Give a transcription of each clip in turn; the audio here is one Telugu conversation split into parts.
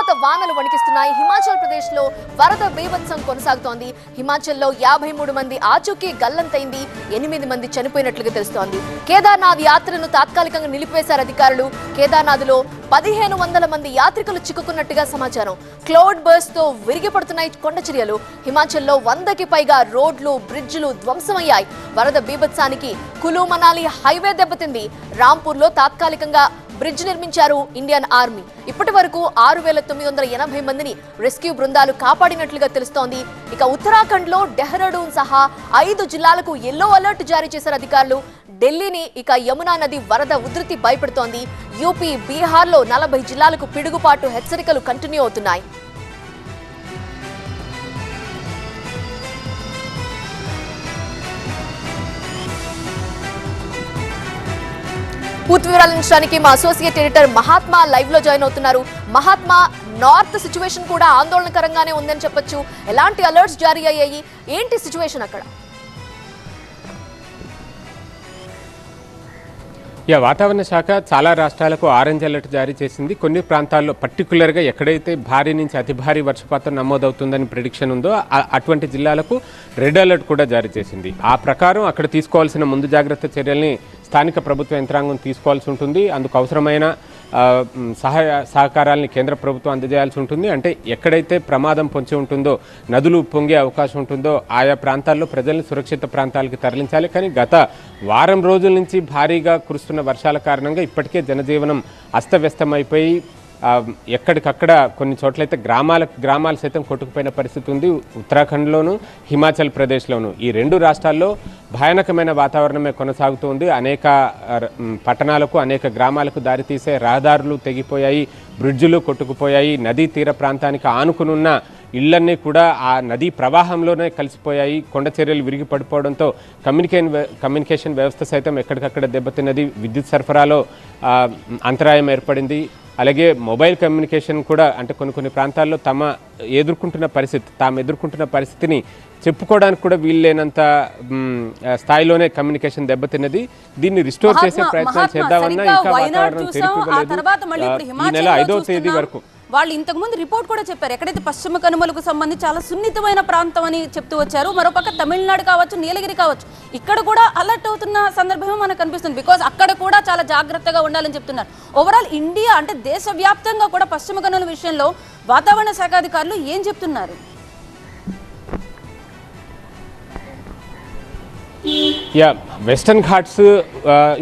కుంభవత వానలు వణికిస్తున్నాయి. హిమాచల్ ప్రదేశ్లో వరద బీభత్సం కొనసాగుతోంది. హిమాచల్లో యాభై మూడు మంది ఆచూకీ గల్లంతైంది. ఎనిమిది మంది చనిపోయినట్లుగా తెలుస్తోంది. కేదార్నాథ్ యాత్రను తాత్కాలికంగా నిలిపివేశారు అధికారులు. కేదార్నాథ్లో పదిహేను వందల మంది యాత్రికులు చిక్కుకున్నట్టుగా సమాచారం. క్లౌడ్ బర్స్తో విరిగిపడుతున్నాయి కొండ చర్యలు. హిమాచల్లో వందకి పైగా రోడ్లు బ్రిడ్జిలు ధ్వంసమయ్యాయి. వరద బీభత్సానికి కులు మనాలి హైవే దెబ్బతింది. రాంపూర్లో తాత్కాలికంగా బ్రిడ్జ్ నిర్మించారు ఇండియన్ ఆర్మీ. ఇప్పటి వరకు ఆరు వేల తొమ్మిది వందల ఎనభై మందిని రెస్క్యూ బృందాలు కాపాడినట్లుగా తెలుస్తోంది. ఇక ఉత్తరాఖండ్లో డెహ్రాడూన్ సహా ఐదు జిల్లాలకు ఎల్లో అలర్ట్ జారీ చేశారు అధికారులు. ఢిల్లీని ఇక యమునా నది వరద ఉధృతి భయపెడుతోంది. యూపీ బీహార్లో నలభై జిల్లాలకు పిడుగుపాటు హెచ్చరికలు కంటిన్యూ అవుతున్నాయి. పూర్తి వివరాలు మా అసోసియేట్ ఎడిటర్ మహాత్మా లైవ్లో జాయిన్ అవుతున్నారు. మహాత్మా నార్త్ సిచ్యువేషన్ కూడా ఆందోళనకరంగానే ఉందని చెప్పొచ్చు. ఎలాంటి అలర్ట్స్ జారీ అయ్యాయి? ఏంటి సిచ్యువేషన్ అక్కడ? యా వాతావరణ శాఖ చాలా రాష్ట్రాలకు ఆరెంజ్ అలర్ట్ జారీ చేసింది. కొన్ని ప్రాంతాల్లో పర్టికులర్గా ఎక్కడైతే భారీ నుంచి అతి భారీ వర్షపాతం నమోదవుతుందని ప్రిడిక్షన్ ఉందో అటువంటి జిల్లాలకు రెడ్ అలర్ట్ కూడా జారీ చేసింది. ఆ ప్రకారం అక్కడ తీసుకోవాల్సిన ముందు జాగ్రత్త చర్యల్ని స్థానిక ప్రభుత్వ యంత్రాంగం తీసుకోవాల్సి ఉంటుంది. అందుకు అవసరమైన సహాయ సహకారాలని కేంద్ర ప్రభుత్వం అందజేయాల్సి ఉంటుంది. అంటే ఎక్కడైతే ప్రమాదం పొంచి ఉంటుందో నదులు పొంగే అవకాశం ఉంటుందో ఆయా ప్రాంతాల్లో ప్రజల్ని సురక్షిత ప్రాంతాలకు తరలించాలి. కానీ గత వారం రోజుల నుంచి భారీగా కురుస్తున్న వర్షాల కారణంగా ఇప్పటికే జనజీవనం అస్తవ్యస్తమైపోయి ఎక్కడికక్కడ కొన్ని చోట్లయితే గ్రామాల గ్రామాలు సైతం కొట్టుకుపోయిన పరిస్థితి ఉంది. ఉత్తరాఖండ్లోను హిమాచల్ ప్రదేశ్లోను. ఈ రెండు రాష్ట్రాల్లో భయానకమైన వాతావరణమే కొనసాగుతోంది అనేక ర- పట్టణాలకు అనేక గ్రామాలకు దారితీసే రహదారులు తెగిపోయాయి బ్రిడ్జులు కొట్టుకుపోయాయి నదీ తీర ప్రాంతానికి ఆనుకునున్న ఇళ్ళన్నీ కూడా ఆ నదీ ప్రవాహంలోనే కలిసిపోయాయి. కొండ చర్యలు విరిగి పడిపోవడంతో కమ్యూనికేషన్ కమ్యూనికేషన్ వ్యవస్థ సైతం ఎక్కడికక్కడ దెబ్బతిన్నది. విద్యుత్ సరఫరాలో అంతరాయం ఏర్పడింది. అలాగే మొబైల్ కమ్యూనికేషన్ కూడా అంటే కొన్ని కొన్ని ప్రాంతాల్లో తమ ఎదుర్కొంటున్న పరిస్థితి తాము ఎదుర్కొంటున్న పరిస్థితిని చెప్పుకోవడానికి కూడా వీల్లేనంత స్థాయిలోనే కమ్యూనికేషన్ దెబ్బతిన్నది. దీన్ని రిస్టోర్ చేసే ప్రయత్నం చేద్దామన్నా ఇంకా వాతావరణం ఇప్పుడు ఈ నెల ఐదవ తేదీ. వరకు. వాళ్ళు ఇంతకుముందు రిపోర్ట్ కూడా చెప్పారు. ఎక్కడైతే పశ్చిమ కనుమలకు సంబంధించి చాలా సున్నితమైన ప్రాంతం అని చెప్తూ వచ్చారు మరోపక్క తమిళనాడు కావచ్చు నీలగిరి కావచ్చు ఇక్కడ కూడా అలర్ట్ అవుతున్న సందర్భమే మనకు కనిపిస్తుంది బికాజ్ అక్కడ కూడా చాలా జాగ్రత్తగా ఉండాలని చెప్తున్నారు. ఓవరాల్ ఇండియా అంటే దేశవ్యాప్తంగా కూడా పశ్చిమ కనుమల విషయంలో వాతావరణ శాఖ అధికారులు ఏం చెప్తున్నారు? యా వెస్టర్న్ ఘాట్స్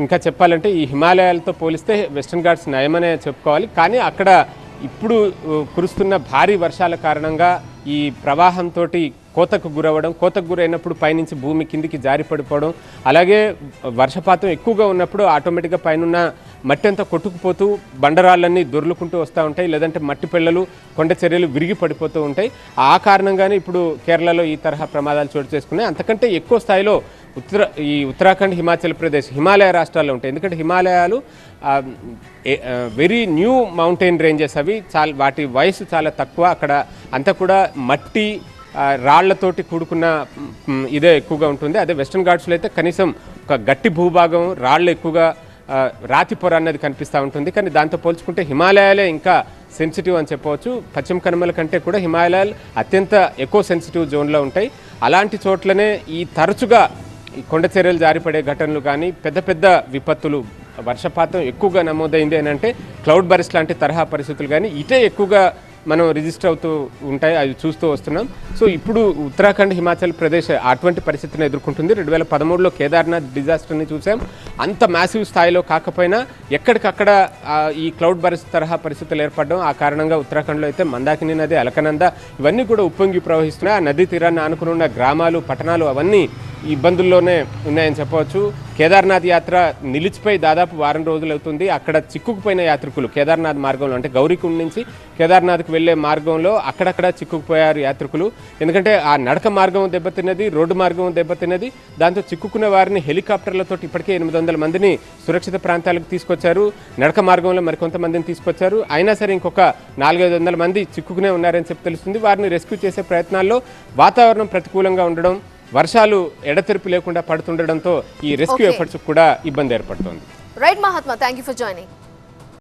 ఇంకా చెప్పాలంటే ఈ హిమాలయాలతో పోలిస్తే వెస్టర్న్ ఘాట్స్ నయమనే చెప్పుకోవాలి. కానీ అక్కడ ఇప్పుడు కురుస్తున్న భారీ వర్షాల కారణంగా ఈ ప్రవాహంతో కోతకు గురవ్వడం కోతకు గురైనప్పుడు పైనుంచి భూమి కిందికి జారి పడిపోవడం అలాగే వర్షపాతం ఎక్కువగా ఉన్నప్పుడు ఆటోమేటిక్గా పైనున్న మట్టి అంతా కొట్టుకుపోతూ బండరాళ్ళన్నీ దొర్లుకుంటూ వస్తూ ఉంటాయి లేదంటే మట్టి పిల్లలు కొండ చర్యలు విరిగి పడిపోతూ ఉంటాయి. ఆ కారణంగానే ఇప్పుడు కేరళలో ఈ తరహా ప్రమాదాలు చోటు చేసుకున్నాయి. అంతకంటే ఎక్కువ స్థాయిలో ఉత్తర ఈ ఉత్తరాఖండ్ హిమాచల్ ప్రదేశ్ హిమాలయ రాష్ట్రాల్లో ఉంటాయి. ఎందుకంటే హిమాలయాలు వెరీ న్యూ మౌంటైన్ రేంజెస్ అవి. చాలా వాటి వయసు చాలా తక్కువ. అక్కడ అంతా కూడా మట్టి రాళ్ళతోటి కూడుకున్న ఇదే ఎక్కువగా ఉంటుంది. అదే వెస్ట్రన్ ఘాట్స్లో అయితే కనీసం ఒక గట్టి భూభాగం రాళ్ళు ఎక్కువగా రాతి పొర అన్నది కనిపిస్తూ ఉంటుంది. కానీ దాంతో పోల్చుకుంటే హిమాలయాలే ఇంకా సెన్సిటివ్ అని చెప్పవచ్చు. పశ్చిమ కనుమల కంటే కూడా హిమాలయాలు అత్యంత ఎక్కువ సెన్సిటివ్ జోన్లో ఉంటాయి. అలాంటి చోట్లనే ఈ తరచుగా కొండ చర్యలు జారిపడే ఘటనలు కానీ పెద్ద పెద్ద విపత్తులు వర్షపాతం ఎక్కువగా నమోదైంది అని అంటే క్లౌడ్ బరిస్ లాంటి తరహా పరిస్థితులు కానీ ఇటే ఎక్కువగా మనం రిజిస్టర్ అవుతూ ఉంటాయి అవి చూస్తూ వస్తున్నాం. సో ఇప్పుడు ఉత్తరాఖండ్ హిమాచల్ ప్రదేశ్ అటువంటి పరిస్థితిని ఎదుర్కొంటుంది. రెండు వేల పదమూడులో కేదార్నాథ్ డిజాస్టర్ని చూసాం. అంత మ్యాసివ్ స్థాయిలో కాకపోయినా ఎక్కడికక్కడ ఈ క్లౌడ్ బరిస్ తరహా పరిస్థితులు ఏర్పడడం ఆ కారణంగా ఉత్తరాఖండ్లో అయితే మందాకిని నది అలకనంద ఇవన్నీ కూడా ఉప్పొంగి ప్రవహిస్తున్నాయి. ఆ నదీ తీరాన్ని ఆనుకుని ఉన్న గ్రామాలు పట్టణాలు అవన్నీ ఇబ్బందుల్లోనే ఉన్నాయని చెప్పవచ్చు. కేదార్నాథ్ యాత్ర నిలిచిపోయి దాదాపు వారం రోజులు అవుతుంది. అక్కడ చిక్కుకుపోయిన యాత్రికులు కేదార్నాథ్ మార్గంలో అంటే గౌరీకుండ్ నుంచి కేదార్నాథ్కి వెళ్ళే మార్గంలో అక్కడక్కడ చిక్కుకుపోయారు యాత్రికులు. ఎందుకంటే ఆ నడక మార్గం దెబ్బతిన్నది రోడ్డు మార్గం దెబ్బతిన్నది. దాంతో చిక్కుకున్న వారిని హెలికాప్టర్లతో ఇప్పటికే ఎనిమిది వందల మందిని సురక్షిత ప్రాంతాలకు తీసుకొచ్చారు. నడక మార్గంలో మరికొంతమందిని తీసుకొచ్చారు. అయినా సరే ఇంకొక నాలుగైదు వందల మంది చిక్కుకునే ఉన్నారని చెప్పి తెలుస్తుంది. వారిని రెస్క్యూ చేసే ప్రయత్నాల్లో వాతావరణం ప్రతికూలంగా ఉండడం వర్షాలు ఎడతెరిపి లేకుండా పడుతుండడంతో ఈ రెస్క్యూ. ఎఫర్ట్స్ కూడా ఇబ్బంది ఏర్పడుతోంది right Mahatma thank you for joining